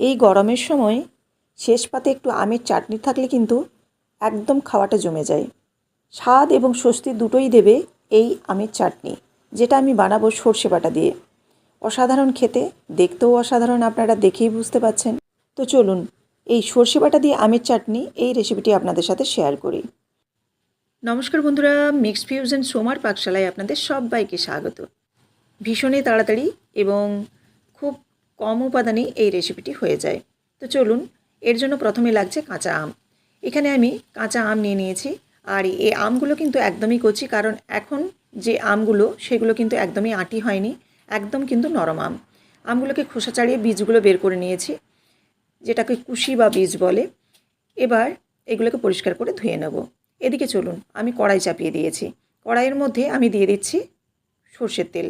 এই গরমের সময় শেষ পাতে একটু আমের চাটনি থাকলে কিন্তু একদম খাওয়াটা জমে যায়। স্বাদ এবং স্বস্তি দুটোই দেবে এই আমের চাটনি, যেটা আমি বানাবো সর্ষে বাটা দিয়ে। অসাধারণ খেতে, দেখতেও অসাধারণ, আপনারা দেখেই বুঝতে পাচ্ছেন। তো চলুন, এই সর্ষে বাটা দিয়ে আমের চাটনি এই রেসিপিটি আপনাদের সাথে শেয়ার করি। নমস্কার বন্ধুরা মিক্সড ফিউশন সোমার পাকশালায় আপনাদের সবাইকে স্বাগত। ভীষণই তাড়াতাড়ি এবং খুব কম উপাদানেই এই রেসিপিটি হয়ে যায়। তো চলুন, এর জন্য প্রথমে লাগছে কাঁচা আম। এখানে আমি কাঁচা আম নিয়ে নিয়েছি, আর এই আমগুলো কিন্তু একদমই কচি, কারণ এখন যে আমগুলো, সেগুলো কিন্তু একদমই আঁটি হয়নি, একদম কিন্তু নরম আম। আমগুলোকে খোসা ছাড়িয়ে বীজগুলো বের করে নিয়েছি, যেটাকে কুশি বা বীজ বলে। এবার এগুলোকে পরিষ্কার করে ধুয়ে নেব। এদিকে চলুন, আমি কড়াই চাপিয়ে দিয়েছি। কড়াইয়ের মধ্যে আমি দিয়ে দিচ্ছি সর্ষের তেল।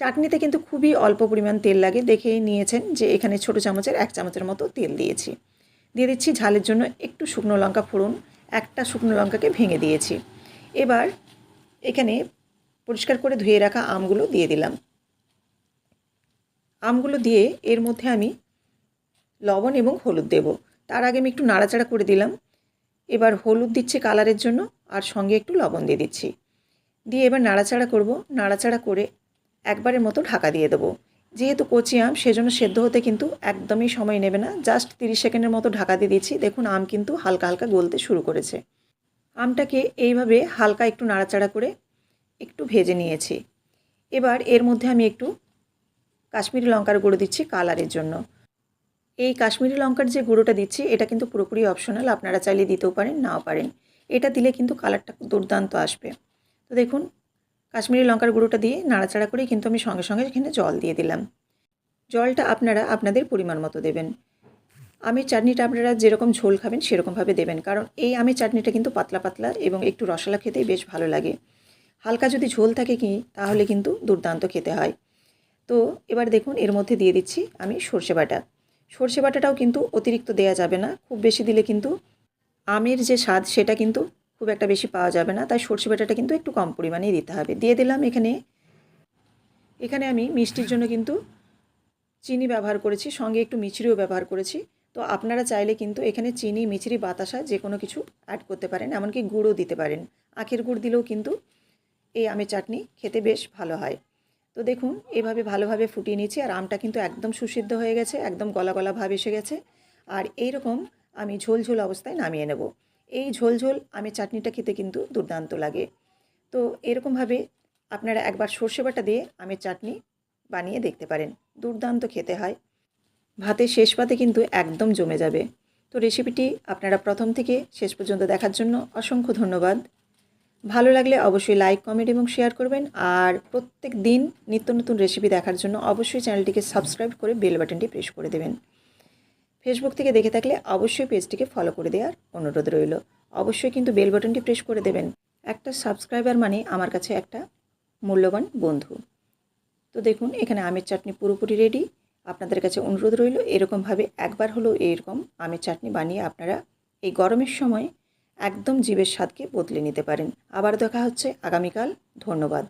চাটনিতে কিন্তু খুবই অল্প পরিমাণ তেল লাগে। দেখেই নিয়েছেন যে এখানে ছোটো চামচের এক চামচের মতো তেল দিয়েছি। দিয়ে দিচ্ছি ঝালের জন্য একটু শুকনো লঙ্কা ফোড়ন, একটা শুকনো লঙ্কাকে ভেঙে দিয়েছি। এবার এখানে পরিষ্কার করে ধুয়ে রাখা আমগুলো দিয়ে দিলাম। আমগুলো দিয়ে এর মধ্যে আমি লবণ এবং হলুদ দেব। তার আগে আমি একটু নাড়াচাড়া করে দিলাম। এবার হলুদ দিচ্ছি কালারের জন্য আর সঙ্গে একটু লবণ দিয়ে দিচ্ছি। দিয়ে এবার নাড়াচাড়া করব। নাড়াচাড়া করে একবারের মতো ঢাকা দিয়ে দেবো। যেহেতু কচি আম, সেজন্য সেদ্ধ হতে কিন্তু একদমই সময় নেবে না। জাস্ট তিরিশ সেকেন্ডের মতো ঢাকা দিয়ে দিচ্ছি। দেখুন, আম কিন্তু হালকা হালকা গলতে শুরু করেছে। আমটাকে এইভাবে হালকা একটু নাড়াচাড়া করে একটু ভেজে নিয়েছি। এবার এর মধ্যে আমি একটু কাশ্মীরি লঙ্কার গুঁড়ো দিচ্ছি কালারের জন্য। এই কাশ্মীরি লঙ্কার যে গুঁড়োটা দিচ্ছি, এটা কিন্তু পুরোপুরি অপশনাল। আপনারা চাইলে দিতেও পারেন, নাও পারেন। এটা দিলে কিন্তু কালারটা দুর্দান্ত আসবে। তো দেখুন কাশ্মীরি লঙ্কার গুঁড়োটা দিয়ে নাড়াচাড়া করে কিন্তু আমি সঙ্গে সঙ্গে এখানে জল দিয়ে দিলাম। জলটা আপনারা আপনাদের পরিমাণ মতো দেবেন। আমের চাটনিটা আপনারা যেরকম ঝোল খাবেন সেরকমভাবে দেবেন, কারণ এই আমের চাটনিটা কিন্তু পাতলা পাতলা এবং একটু রসালা খেতেই বেশ ভালো লাগে। হালকা যদি ঝোল থাকে কি, তাহলে কিন্তু দুর্দান্ত খেতে হয়। তো এবার দেখুন, এর মধ্যে দিয়ে দিচ্ছি আমি সর্ষে বাটা। সর্ষে বাটাটাও কিন্তু অতিরিক্ত দেয়া যাবে না। খুব বেশি দিলে কিন্তু আমের যে স্বাদ, সেটা কিন্তু খুব একটা বেশি পাওয়া যাবে না। তাই সর্ষে বাটাটা কিন্তু একটু কম পরিমাণেই দিতে হবে। দিয়ে দিলাম এখানে এখানে আমি মিষ্টির জন্য কিন্তু চিনি ব্যবহার করেছি, সঙ্গে একটু মিচড়িও ব্যবহার করেছি। তো আপনারা চাইলে কিন্তু এখানে চিনি মিচড়ি বাতাসা যে কোনো কিছু অ্যাড করতে পারেন, এমনকি গুঁড়ও দিতে পারেন। আখের গুড় দিলেও কিন্তু এই আমের চাটনি খেতে বেশ ভালো হয়। তো দেখুন, এভাবে ভালোভাবে ফুটিয়ে নিয়েছি আর আমটা কিন্তু একদম সুসিদ্ধ হয়ে গেছে, একদম গলা গলা ভাব এসে গেছে। আর এই রকম আমি ঝোল ঝোল অবস্থায় নামিয়ে নেব। এই ঝোল ঝোল আমের চাটনিটা খেতে কিন্তু দুর্দান্ত লাগে। তো এরকমভাবে আপনারা একবার সর্ষে বাটা দিয়ে আমের চাটনি বানিয়ে দেখতে পারেন। দুর্দান্ত খেতে হয়। ভাতের শেষ পাতে কিন্তু একদম জমে যাবে। তো রেসিপিটি আপনারা প্রথম থেকে শেষ পর্যন্ত দেখার জন্য অসংখ্য ধন্যবাদ। ভালো লাগলে অবশ্যই লাইক, কমেন্ট এবং শেয়ার করবেন। আর প্রত্যেক দিন নিত্য নতুন রেসিপি দেখার জন্য অবশ্যই চ্যানেলটিকে সাবস্ক্রাইব করে বেল বাটনটি প্রেস করে দেবেন। ফেসবুক থেকে দেখে থাকলে অবশ্যই পেজটিকে ফলো করে দেওয়ার অনুরোধ রইল। অবশ্যই কিন্তু বেল বাটনটি প্রেস করে দেবেন। একটা সাবস্ক্রাইবার মানে আমার কাছে একটা মূল্যবান বন্ধু। তো দেখুন, এখানে আমের চাটনি পুরোপুরি রেডি আপনাদের কাছে অনুরোধ রইল, এরকমভাবে একবার হলেও এরকম আমের চাটনি বানিয়ে আপনারা এই গরমের সময় একদম জীবের স্বাদকে বদলে নিতে পারেন। আবার দেখা হচ্ছে আগামীকাল। ধন্যবাদ।